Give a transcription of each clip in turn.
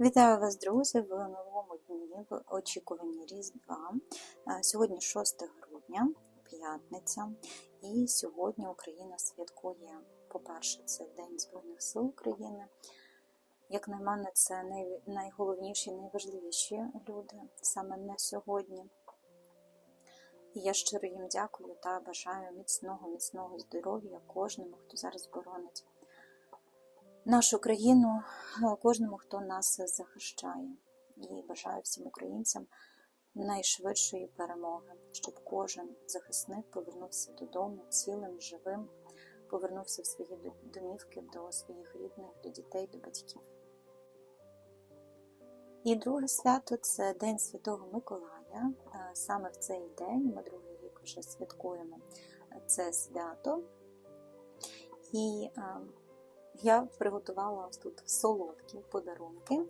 Вітаю вас, друзі, в новому дні в очікуванні Різдва. Е, Сьогодні 6 грудня, п'ятниця, і сьогодні Україна святкує, по-перше, це День Збройних сил України. Як на мене, це най- найголовніші, найважливіші люди саме на сьогодні. І я щиро їм дякую та бажаю міцного, міцного здоров'я кожному, хто зараз боронить нашу країну, е, кожному, хто нас захищає. І бажаю всім українцям найшвидшої перемоги, щоб кожен захисник повернувся додому цілим, живим, повернувся в свої домівки до своїх рідних, до дітей, до батьків. І друге свято це День Святого Миколая. Е, Саме в цей день ми другий рік вже святкуємо це свято. І е, я приготувала ось тут солодкі подарунки,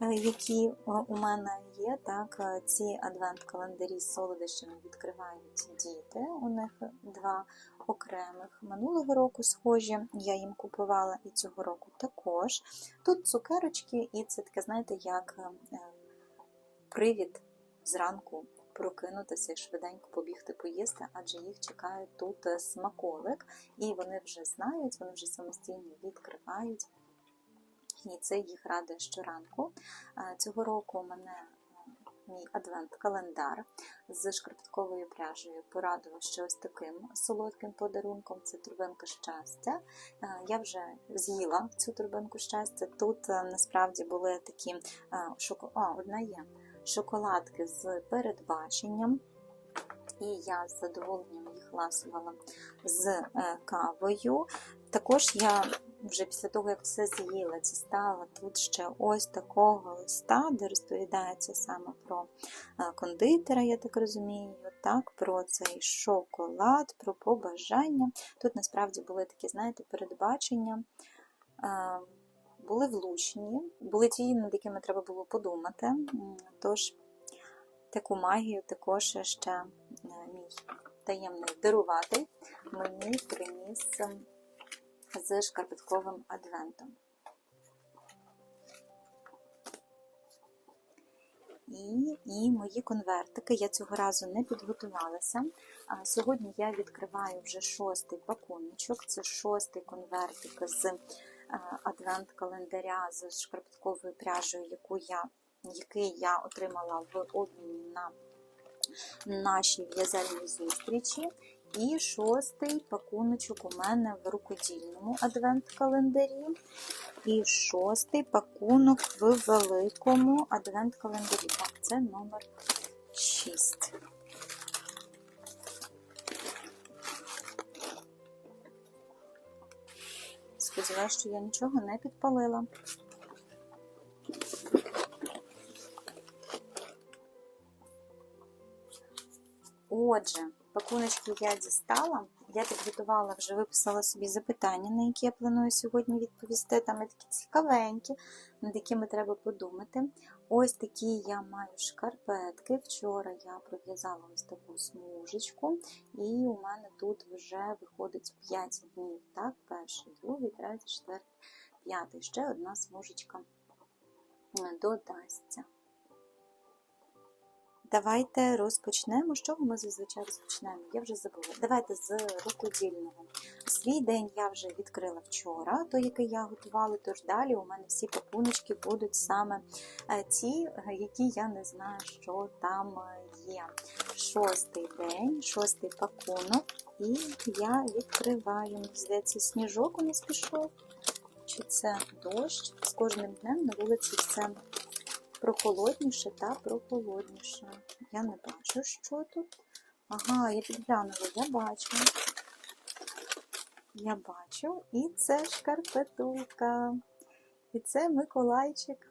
е, які е, у мене є. Так, е, ці адвент-календарі з солодощами відкривають діти. У них два окремих минулого року схожі. Я їм купувала і цього року також. Тут цукерочки, і це таке, знаєте, як е, привід зранку прокинутися і швиденько побігти поїсти, адже їх чекає тут е, смаколик, і вони вже знають, вони вже самостійно відкривають. І це їх радує щоранку. Е, Цього року у мене е, мій адвент-календар з шкарпетковою пряжею порадував ще ось таким солодким подарунком. Це турбинка щастя. Я вже з'їла цю турбинку щастя. Тут насправді були такі шоко... О, одна є шоколадки з передбаченням. І я з задоволенням їх ласувала з е, кавою. Також я вже після того, як все з'їла, дістала тут ще ось такого листа, де розповідається саме про е, кондитера, я так розумію, так, про цей шоколад, про побажання. Тут насправді були такі, знаєте, передбачення. Були влучні, були ті, над якими треба було подумати. Тож таку магію також ще е, мій таємний даруватель мені приніс е, з шкарпетковим адвентом. І, і мої конвертики я цього разу не підготувалася. Сьогодні я відкриваю вже шостий пакуночок. Це шостий конвертик з адвент-календаря з шкарпетковою пряжею, яку я, який я отримала в обміні на нашій в'язальній зустрічі. І шостий пакуночок у мене в рукодільному адвент-календарі. І шостий пакунок в великому адвент-календарі. Так, це номер 6. Сподіваюсь, що я нічого не підпалила. Отже, пакуночки я дістала. Я підготувала, вже виписала собі запитання, на які я планую сьогодні відповісти. Там є такі цікавенькі, над якими треба подумати. Ось такі я маю шкарпетки. Вчора я пров'язала ось таку смужечку, і у мене тут вже виходить 5 днів. Так, перший, другий, третій, четвертий, п'ятий. Ще одна смужечка е, додасться. Давайте розпочнемо. З чого ми зазвичай розпочнемо? Я вже забула. Давайте з рукодільного. Свій день я вже відкрила вчора, той, який я готувала, тож далі у мене всі пакуночки будуть саме е, ті, е, які я не знаю, що там е, є. Шостий день, шостий пакунок, і я відкриваю. Здається, сніжок у нас пішов. Чи це дощ? З кожним днем на вулиці все прохолодніше та прохолодніше. Я не бачу, що тут. Ага, я підглянула, я бачу. Я бачу. І це шкарпетулка. І це Миколайчик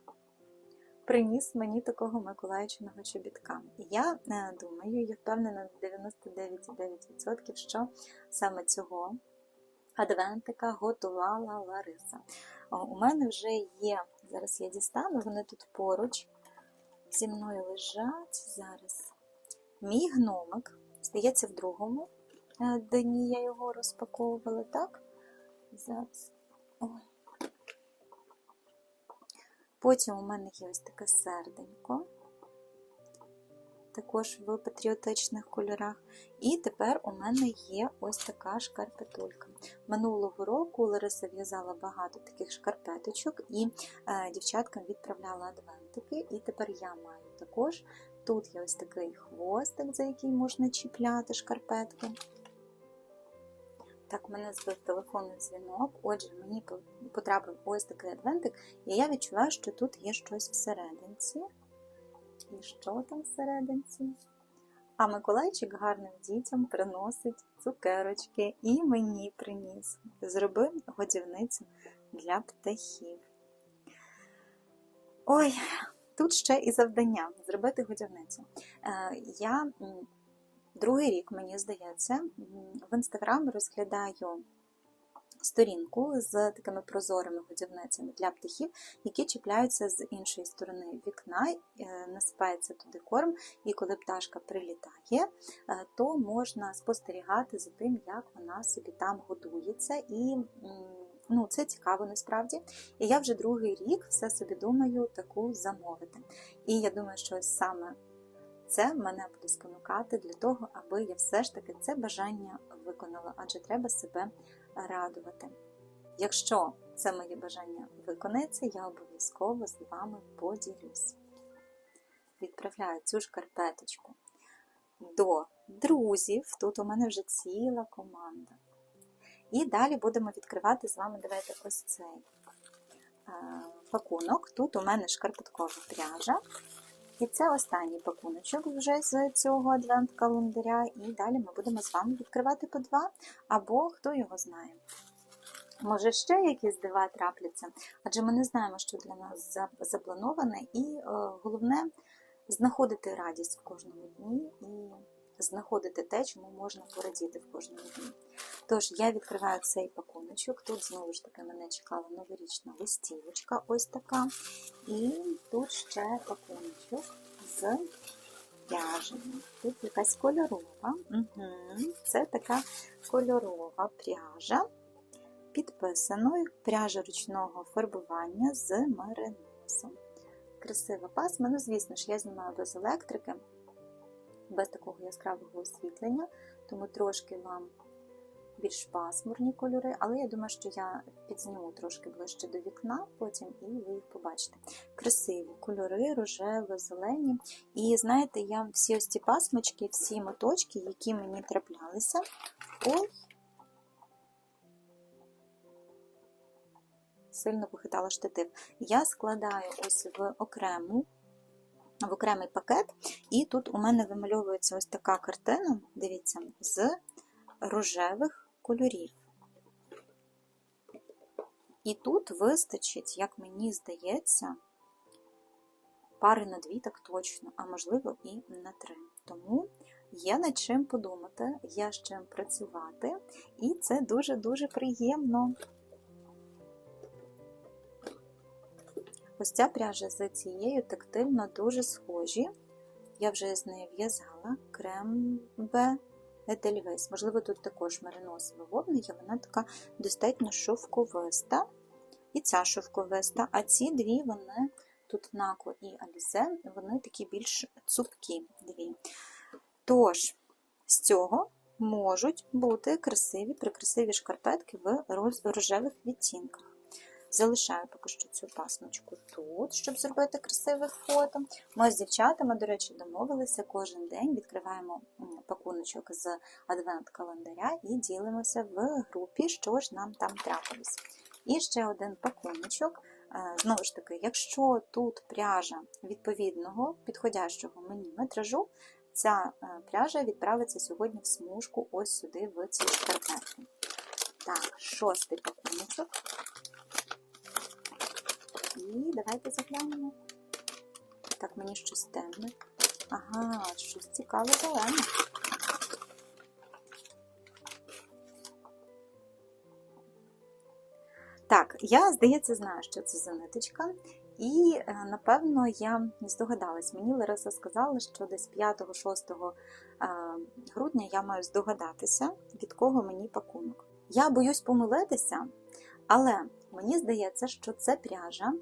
приніс мені такого Миколайчиного чобітка. Я е, думаю, я впевнена на 99,9%, що саме цього адвентика готувала Лариса. У мене вже є, зараз я дістану, вони тут поруч зі мною лежать зараз. Мій гномик, здається, в другому е, дні я його розпаковувала, так? Зараз. Потім у мене є ось таке серденько, також в патріотичних кольорах. І тепер у мене є ось така шкарпетулька. Минулого року Лариса в'язала багато таких шкарпеточок, і е, дівчаткам відправляла адвентики. І тепер я маю також. Тут є ось такий хвостик, за який можна чіпляти шкарпетки. Так, мене збив телефонний дзвінок. Отже, мені потрапив ось такий адвентик, і я відчуваю, що тут є щось всерединці. І що там всерединці? А Миколайчик гарним дітям приносить цукерочки і мені приніс. Зробив годівницю для птахів. Ой, тут ще і завдання зробити годівницю. Е, Я другий рік, мені здається, в інстаграм розглядаю сторінку з такими прозорими годівницями для птахів, які чіпляються з іншої сторони вікна, е, насипається туди корм, і коли пташка прилітає, е, то можна спостерігати за тим, як вона собі там годується. і Ну, Це цікаво насправді. І я вже другий рік все собі думаю таку замовити. І я думаю, що саме це мене буде спонукати для того, аби я все ж таки це бажання виконала, адже треба себе радувати. Якщо це моє бажання виконається, я обов'язково з вами поділюсь. Відправляю цю шкарпеточку до друзів. Тут у мене вже ціла команда. І далі будемо відкривати з вами, давайте ось цей е, пакунок. Тут у мене шкарпеткова пряжа. І це останній пакуночок вже з цього адвент-календаря. І далі ми будемо з вами відкривати по два, або хто його знає. Може, ще якісь дива трапляться, адже ми не знаємо, що для нас заплановане, і е, головне знаходити радість в кожному дні і знаходити те, чому можна порадіти в кожному дні. Тож, я відкриваю цей пакуночок. Тут знову ж таки мене чекала новорічна листівочка, ось така. І тут ще пакуночок з пряжею. Тут якась кольорова. Угу. Це така кольорова пряжа, підписаною пряжа ручного фарбування з мариносом. Красива пасма. Ну, звісно ж, я знімаю без електрики, без такого яскравого освітлення, тому трошки вам більш пасмурні кольори, але я думаю, що я підзніму трошки ближче до вікна, потім і ви їх побачите. Красиві кольори, рожеві, зелені. І знаєте, я всі ось ці пасмочки, всі моточки, які мені траплялися, ой, сильно похитала штатив. Я складаю ось в окрему. В окремий пакет, і тут у мене вимальовується ось така картина, дивіться, з рожевих кольорів. І тут вистачить, як мені здається, пари на дві так точно, а можливо і на три. Тому є над чим подумати, є з чим працювати, і це дуже-дуже приємно. Ось ця пряжа з цією тактильно дуже схожі. Я вже з нею в'язала крем Б Едельвейс. Можливо, тут також мериносова вовна є, вона така достатньо шовковиста. І ця шовковиста, а ці дві, вони, тут Нако і Алізе, вони такі більш цупкі дві. Тож, з цього можуть бути красиві, прикрасиві шкарпетки в рожевих відтінках. Залишаю поки що цю пасмочку тут, щоб зробити красиве фото. Ми з дівчатами, до речі, домовилися кожен день, відкриваємо пакуночок з адвент-календаря і ділимося в групі, що ж нам там трапилось. І ще один пакуночок. Е, знову ж таки, якщо тут пряжа відповідного, підходящого мені метражу, ця е, пряжа відправиться сьогодні в смужку ось сюди, в ці шкарпетки. Так, шостий пакуночок. І давайте заглянемо. Так, мені щось темне. Ага, щось цікаве зелене. Так, я, здається, знаю, що це за ниточка. І, е, напевно, я здогадалась. Мені Лариса сказала, що десь 5-6 е, грудня я маю здогадатися, від кого мені пакунок. Я боюсь помилитися, але Мені здається, що це пряжа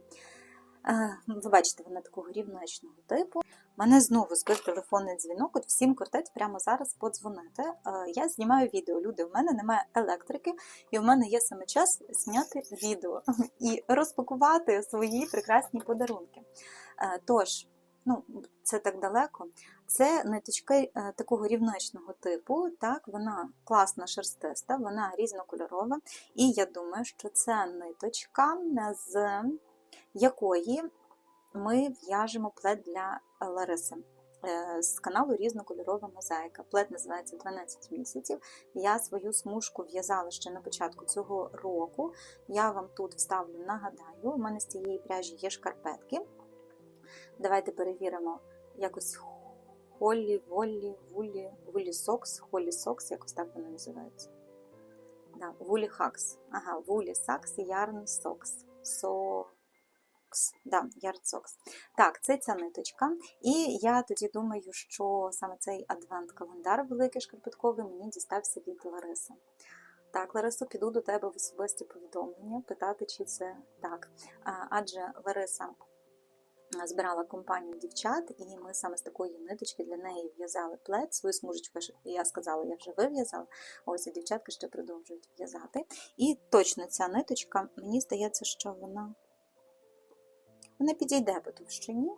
Е, Ви бачите, вона такого рівничного типу. Мене знову збив телефонний дзвінок. От всім кортець прямо зараз подзвонити. Е, Я знімаю відео. Люди, у мене немає електрики, і у мене є саме час зняти відео і розпакувати свої прекрасні подарунки. Е, Тож, ну, це так далеко. Це ниточка е, такого рівничного типу. Так, вона класна шерстиста, вона різнокольорова. І я думаю, що це ниточка, з якої ми в'яжемо плед для Лариси е, з каналу Різнокольорова мозаїка. Плед називається 12 місяців. Я свою смужку в'язала ще на початку цього року. Я вам тут вставлю, нагадаю, у мене з цієї пряжі є шкарпетки. Давайте перевіримо якось Холлі, Воллі, Вулі, Вулі Сокс, Холлі Сокс, якось так воно називається. Да, Вулі Хакс. Ага, Вулі Сакс, Ярн Сокс. Сокс. Да, Ярн Сокс. Так, це ця ниточка. І я тоді думаю, що саме цей адвент-календар великий шкарпетковий мені дістався від Лариси. Так, Ларисо, піду до тебе в особисті повідомлення, питати, чи це так. Адже Лариса збирала компанію дівчат, і ми саме з такої ниточки для неї в'язали плед. Свою смужечку, я сказала, я вже вив'язала. Ось і дівчатка ще продовжують в'язати. І точно ця ниточка, мені здається, що вона, вона підійде по товщині.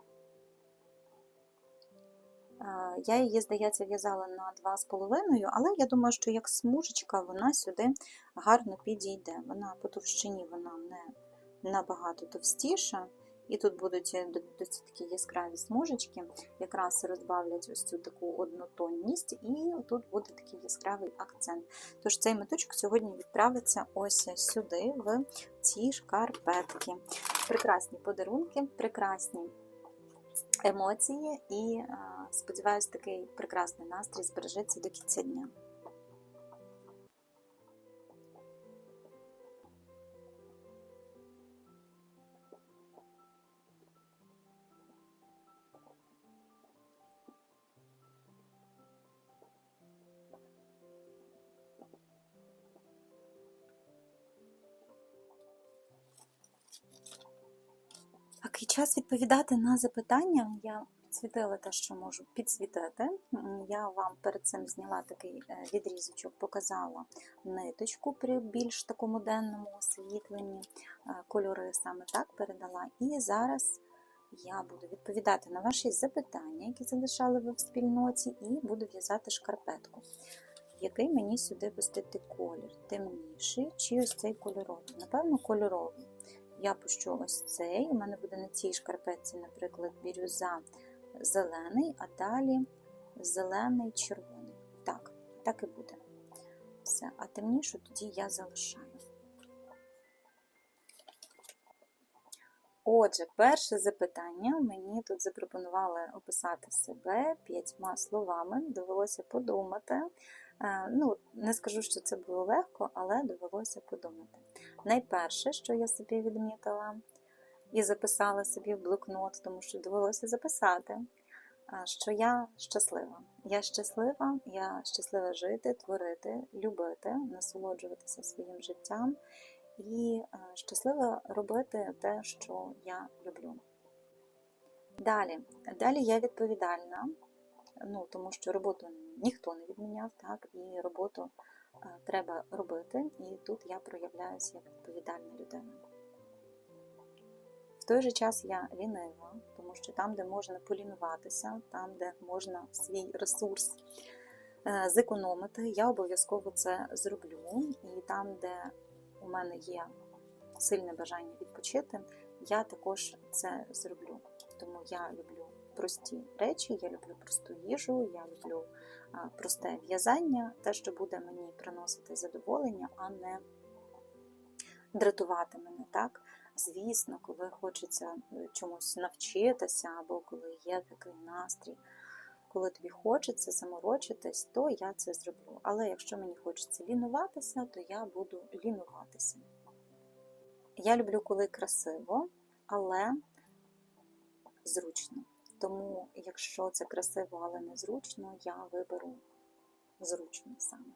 Я її, здається, в'язала на 2,5, але я думаю, що як смужечка вона сюди гарно підійде. Вона по товщині вона не набагато товстіша. І тут будуть досить такі яскраві смужечки, якраз розбавлять ось цю таку однотонність, і тут буде такий яскравий акцент. Тож цей меточок сьогодні відправиться ось сюди, в ці шкарпетки. Прекрасні подарунки, прекрасні емоції, і сподіваюся, такий прекрасний настрій збережеться до кінця дня. Відповідати на запитання. Я підсвітила те, що можу підсвітити. Я вам перед цим зняла такий відрізочок, показала ниточку при більш такому денному освітленні, кольори саме так передала. І зараз я буду відповідати на ваші запитання, які залишали ви в спільноті, і буду в'язати шкарпетку. Який мені сюди пустити колір? Темніший чи ось цей кольоровий? Напевно, кольоровий. Я пущу ось цей, у мене буде на цій шкарпетці, наприклад, бірюза зелений, а далі зелений червоний. Так, так і буде. Все, а темнішу тоді я залишаю. Отже, перше запитання мені тут запропонували описати себе п'ятьма словами, довелося подумати. Ну, Не скажу, що це було легко, але довелося подумати. Найперше, що я собі відмітила і записала собі в блокнот, тому що довелося записати, що я щаслива. Я щаслива, я щаслива жити, творити, любити, насолоджуватися своїм життям і щаслива робити те, що я люблю. Далі, Далі я відповідальна, ну, тому що роботу ніхто не відміняв, так, і роботу треба робити, і тут я проявляюся як відповідальна людина. В той же час я лінива, тому що там, де можна полінуватися, там, де можна свій ресурс е, зекономити, я обов'язково це зроблю. І там, де у мене є сильне бажання відпочити, я також це зроблю. Тому я люблю прості речі, я люблю просту їжу, я люблю просте в'язання, те, що буде мені приносити задоволення, а не дратувати мене. так? Звісно, коли хочеться е, чомусь навчитися, або коли є такий настрій, коли тобі хочеться заморочитись, то я це зроблю. Але якщо мені хочеться лінуватися, то я буду лінуватися. Я люблю, коли красиво, але зручно. Тому, якщо це красиво, але незручно, я виберу зручно саме.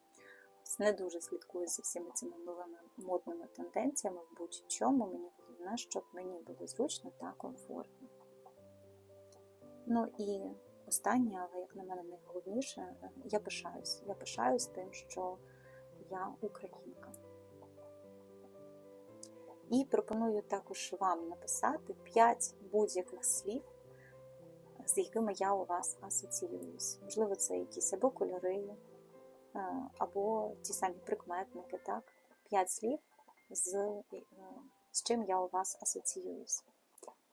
не дуже слідкую за всіми цими новими модними тенденціями в будь-чому. Мені головне, щоб мені було зручно та комфортно. Ну і останнє, але як на мене найголовніше, я пишаюсь. Я пишаюсь тим, що я українка. І пропоную також вам написати 5 будь-яких слів, з якими я у вас асоціююсь. Можливо, це якісь або кольори, е, або ті самі прикметники, так? 5 слів, з, е, з чим я у вас асоціююсь.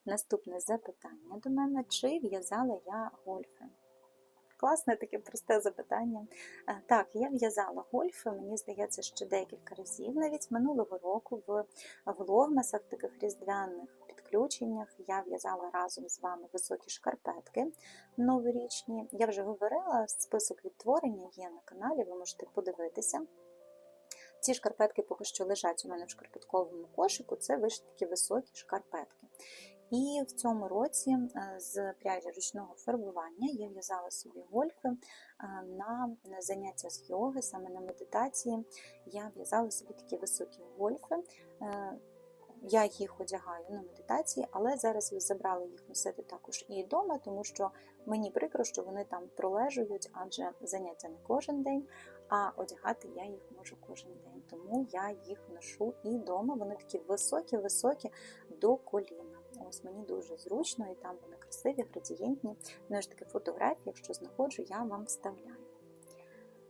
Наступне запитання до мене: чи в'язала я гольфи? Класне таке просте запитання. Е, Так, я в'язала гольфи, мені здається, ще декілька разів. Навіть минулого року в влогмасах, таких різдвяних підключеннях, я в'язала разом з вами високі шкарпетки новорічні. Я вже говорила, список відтворення є на каналі, ви можете подивитися. Ці шкарпетки поки що лежать у мене в шкарпетковому кошику, це вийшли такі високі шкарпетки. І в цьому році е, з пряжі ручного фарбування я в'язала собі гольфи е, на заняття з йоги, саме на медитації. Я в'язала собі такі високі гольфи. Я їх одягаю на медитації, але зараз ви забрали їх носити також і вдома, тому що мені прикро, що вони там пролежують, адже заняття не кожен день, а одягати я їх можу кожен день. Тому я їх ношу і вдома. Вони такі високі-високі до коліна. Ось мені дуже зручно, і там вони красиві, градієнтні. Ну ж таки фотографії, якщо знаходжу, я вам вставляю.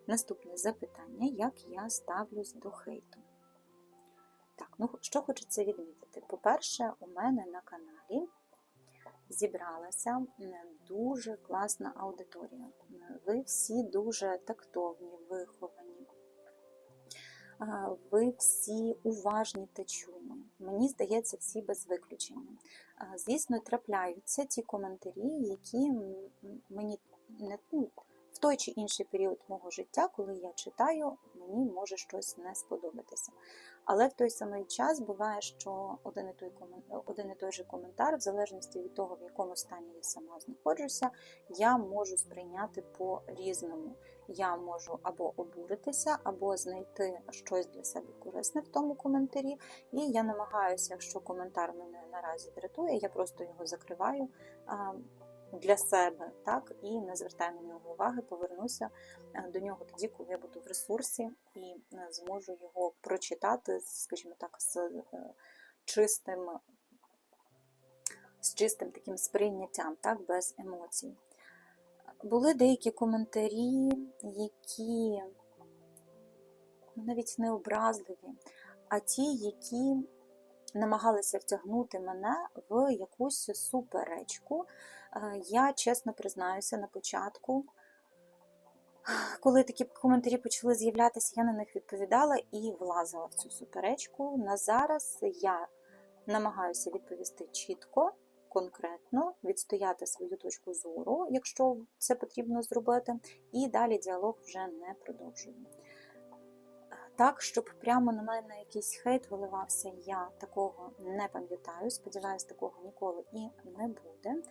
Наступне запитання: як я ставлюсь до хейту? Так, ну що хочеться відмітити? По-перше, у мене на каналі зібралася дуже класна аудиторія. Ви всі дуже тактовні, виховані. Ви всі уважні та чуйні. Мені здається, всі без виключення. Звісно, трапляються ті коментарі, які мені не ну, в той чи інший період мого життя, коли я читаю, мені може щось не сподобатися. Але в той самий час буває, що один і той один і той же коментар, в залежності від того, в якому стані я сама знаходжуся, я можу сприйняти по-різному. Я можу або обуритися, або знайти щось для себе корисне в тому коментарі. І я намагаюся, якщо коментар мене наразі дратує, я просто його закриваю для себе, так, і не звертаю на нього уваги, повернуся до нього тоді, коли я буду в ресурсі і зможу його прочитати, скажімо так, з чистим, з чистим таким сприйняттям, так, без емоцій. Були деякі коментарі, які навіть не образливі, а ті, які намагалися втягнути мене в якусь суперечку. Я чесно признаюся на початку, коли такі коментарі почали з'являтися, я на них відповідала і влазила в цю суперечку. На зараз я намагаюся відповісти чітко конкретно відстояти свою точку зору, якщо це потрібно зробити, і далі діалог вже не продовжую. Так, щоб прямо на мене якийсь хейт виливався, я такого не пам'ятаю. Сподіваюсь, такого ніколи і не буде.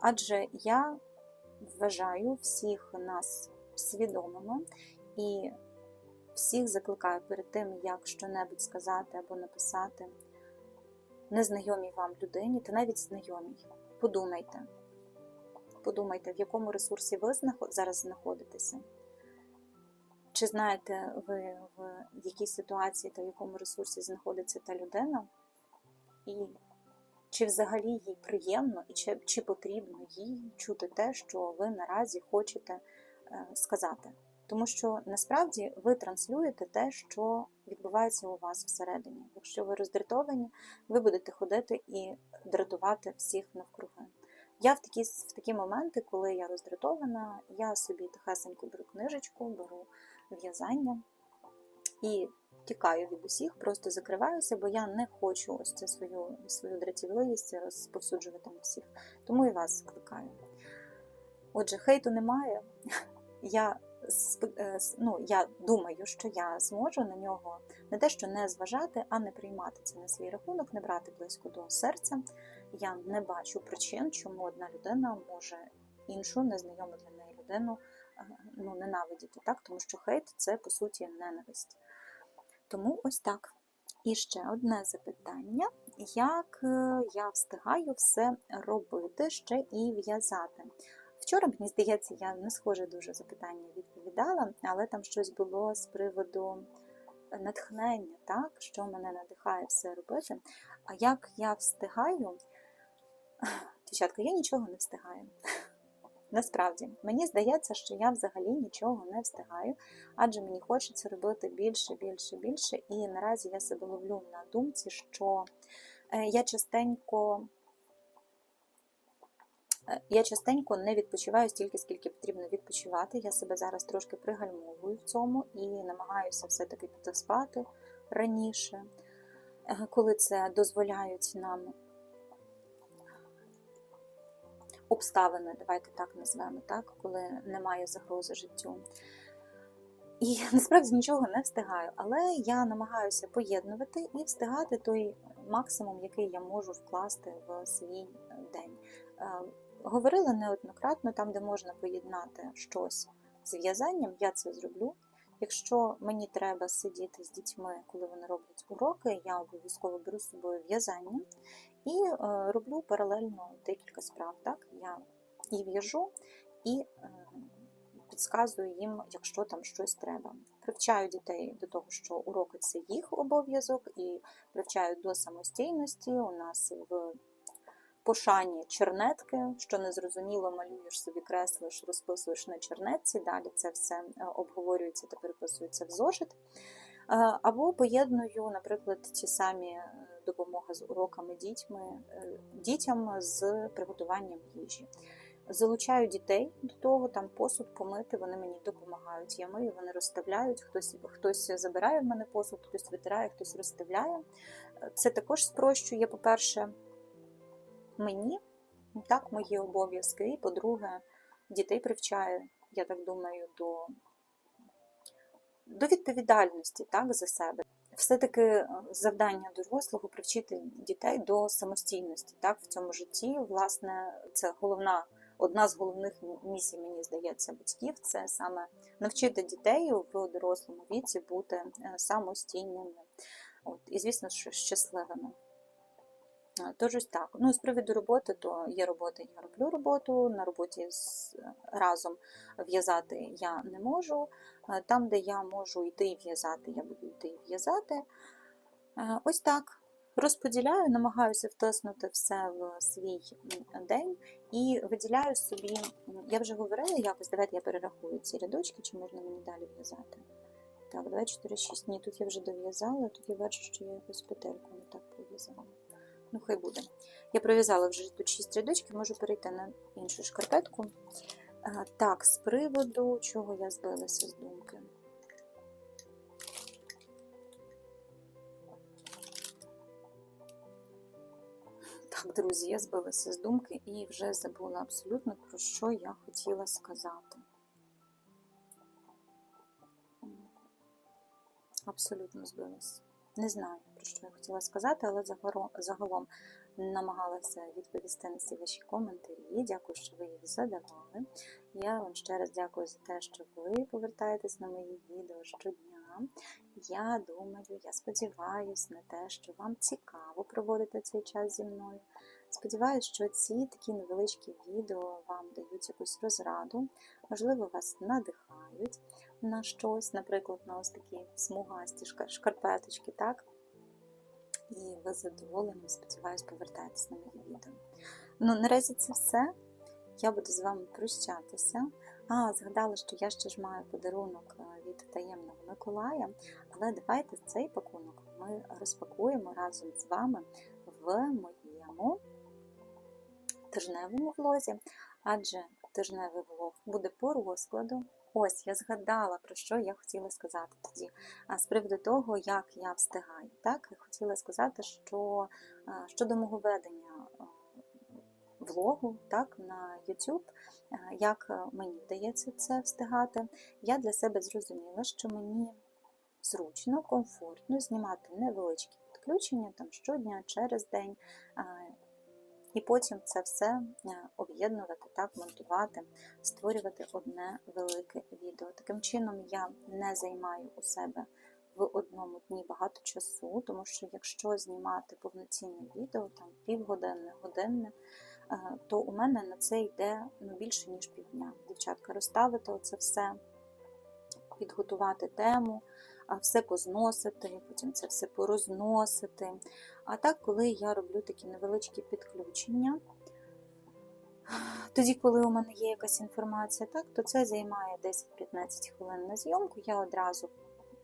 Адже я вважаю всіх нас свідомими і всіх закликаю перед тим, як що-небудь сказати або написати незнайомій вам людині, та навіть знайомій. Подумайте, подумайте, в якому ресурсі ви зараз знаходитеся. Чи знаєте ви, в якій ситуації та в якому ресурсі знаходиться та людина, і чи взагалі їй приємно, і чи, чи потрібно їй чути те, що ви наразі хочете е, сказати? Тому що насправді ви транслюєте те, що відбувається у вас всередині. Якщо ви роздратовані, ви будете ходити і дратувати всіх навкруги. Я в такі в такі моменти, коли я роздратована, я собі тихесенько беру книжечку, беру в'язання і тікаю від усіх, просто закриваюся, бо я не хочу ось цю свою свою дратівливість розповсюджувати на всіх. Тому і вас скликаю. Отже, хейту немає. Я Е, ну, я думаю, що я зможу на нього не те, що не зважати, а не приймати це на свій рахунок, не брати близько до серця. Я не бачу причин, чому одна людина може іншу незнайому для неї людину ну, ненавидіти, так? тому що хейт це по суті ненависть. Тому ось так. І ще одне запитання: як е, я встигаю все робити ще і в'язати? Вчора, мені здається, я не схоже дуже запитання відповідала, але там щось було з приводу натхнення, так, що мене надихає все робити. А як я встигаю, дівчатка, я нічого не встигаю. Насправді, мені здається, що я взагалі нічого не встигаю, адже мені хочеться робити більше, більше, більше. І наразі я себе ловлю на думці, що е, я частенько. е, Я частенько не відпочиваю стільки, скільки потрібно відпочивати. Я себе зараз трошки пригальмовую в цьому і намагаюся все-таки піти спати раніше, е, коли це дозволяють нам обставини, давайте так назвемо, так, коли немає загрози життю. І насправді нічого не встигаю, але я намагаюся поєднувати і встигати той максимум, який я можу вкласти в свій день. Е, Говорила неоднократно, там, де можна поєднати щось з в'язанням, я це зроблю. Якщо мені треба сидіти з дітьми, коли вони роблять уроки, я обов'язково беру з собою в'язання і е, роблю паралельно декілька справ. Так? Я і в'яжу, і е, підказую їм, якщо там щось треба. Привчаю дітей до того, що уроки це їх обов'язок, і привчаю до самостійності. У нас в пошані чернетки, що незрозуміло, малюєш собі, креслиш, розписуєш на чернетці. Далі це все е, обговорюється та переписується в зошит. Або поєдную, наприклад, ті самі допомоги з уроками дітьми, е, дітям з приготуванням їжі. Залучаю дітей до того, там посуд помити, вони мені допомагають. Я мию, вони розставляють, хтось, хтось забирає в мене посуд, хтось витирає, хтось розставляє. Це також спрощує, по-перше, мені, так, мої обов'язки. І, по-друге, дітей привчає, я так думаю, до, до відповідальності так, за себе. Все-таки е, завдання дорослого привчити дітей до самостійності так, в цьому житті. Власне, це головна, одна з головних місій, мені здається, батьків це саме навчити дітей в дорослому віці бути е, самостійними. От, І, звісно, щасливими. Е, Тож ось так. Ну, з приводу роботи, то є робота, я роблю роботу. На роботі з, разом в'язати я не можу. Е, Там, де я можу йти і в'язати, я буду йти і в'язати. Е, Ось так. Розподіляю, намагаюся втиснути все в свій день і виділяю собі. Я вже говорила якось, давайте я перерахую ці рядочки, чи можна мені далі в'язати. Так, 2, 4, 6. Ні, тут я вже дов'язала, тут я бачу, що я якусь петельку не так пров'язала. Ну, хай буде. Я пров'язала вже тут 6 рядочків, можу перейти на іншу шкарпетку. Так, з приводу чого я збилася з думки. Так, друзі, я збилася з думки і вже забула абсолютно про що я хотіла сказати. Абсолютно збилася. Не знаю, про що я хотіла сказати, але загалом, намагалася відповісти на всі ваші коментарі. Дякую, що ви їх задавали. Я вам ще раз дякую за те, що ви повертаєтесь на мої відео щодня. Я думаю, я сподіваюся на те, що вам цікаво проводити цей час зі мною. Сподіваюсь, що ці такі невеличкі відео вам дають якусь розраду, можливо, вас надихають на щось, наприклад, на ось такі смугасті шкарпеточки, так? І ви задоволені, сподіваюсь, повертаєтесь на мої відео. Ну, наразі це все. Я буду з вами прощатися. А, згадала, що я ще ж маю подарунок е, від таємного Миколая, але давайте цей пакунок ми розпакуємо разом з вами в моєму тижневому влозі, адже тижневий влог буде по розкладу. Ось я згадала, про що я хотіла сказати тоді. А з приводу того, як я встигаю. Так, я хотіла сказати, що щодо мого ведення влогу так, на YouTube, як мені вдається це встигати, я для себе зрозуміла, що мені зручно, комфортно знімати невеличкі підключення там щодня через день. І потім це все е, об'єднувати, так, монтувати, створювати одне велике відео. Таким чином, я не займаю у себе в одному дні багато часу, тому що якщо знімати повноцінне відео, там півгодинне, годинне, е, то у мене на це йде ну, більше, ніж півдня. Дівчатка, розставити оце все, підготувати тему, все позносити, потім це все порозносити. А так, коли я роблю такі невеличкі підключення, тоді, коли у мене є якась інформація, так, то це займає 10-15 хвилин на зйомку. Я одразу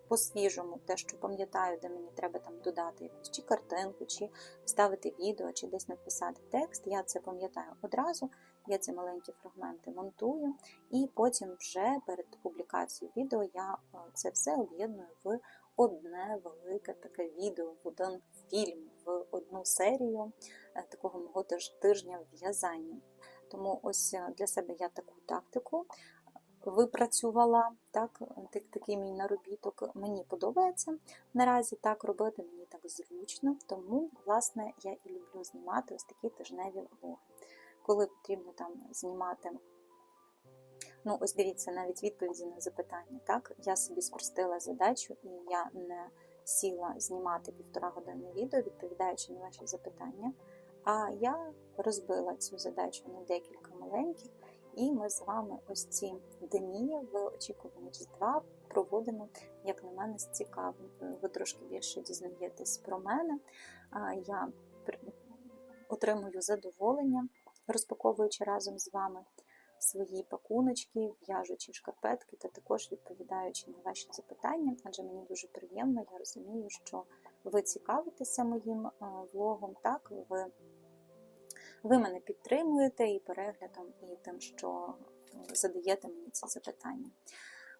по-свіжому, те, що пам'ятаю, де мені треба там додати якусь чи картинку, чи вставити відео, чи десь написати текст. Я це пам'ятаю одразу. Я ці маленькі фрагменти монтую, і потім вже перед публікацією відео я е, це все об'єдную в одне велике таке відео, в один фільм, в одну серію е, такого мого тиж- тижня в'язання. Тому ось е, для себе я таку тактику випрацювала, так, такий мій наробіток. Мені подобається наразі так робити, мені так зручно, тому, власне, я і люблю знімати ось такі тижневі влоги. Коли потрібно там знімати. Ну, ось дивіться, навіть відповіді на запитання. Так, я собі спростила задачу, і я не сіла знімати півтора години відео, відповідаючи на ваші запитання. А я розбила цю задачу на декілька маленьких, і ми з вами ось ці дні в очікуванні Різдва проводимо, як на мене, з цікавим. Ви трошки більше дізнаєтесь про мене. Я отримую задоволення, розпаковуючи разом з вами свої пакуночки, в'яжучи шкарпетки та також відповідаючи на ваші запитання, адже мені дуже приємно, я розумію, що ви цікавитеся моїм е, влогом, так, ви, ви мене підтримуєте і переглядом, і тим, що задаєте мені ці запитання.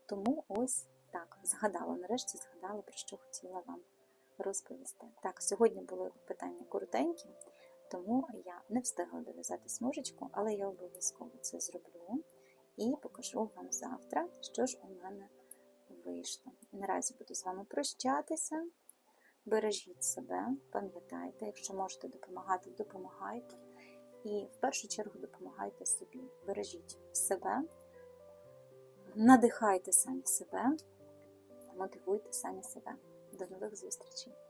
Тому ось так, згадала, нарешті згадала, про що хотіла вам розповісти. Так, сьогодні були питання коротенькі, тому я не встигла дов'язати смужечку, але я обов'язково це зроблю і покажу вам завтра, що ж у мене вийшло. Наразі буду з вами прощатися. Бережіть себе, пам'ятайте, якщо можете допомагати, допомагайте. І в першу чергу допомагайте собі. Бережіть себе, надихайте самі себе, мотивуйте самі себе. До нових зустрічей!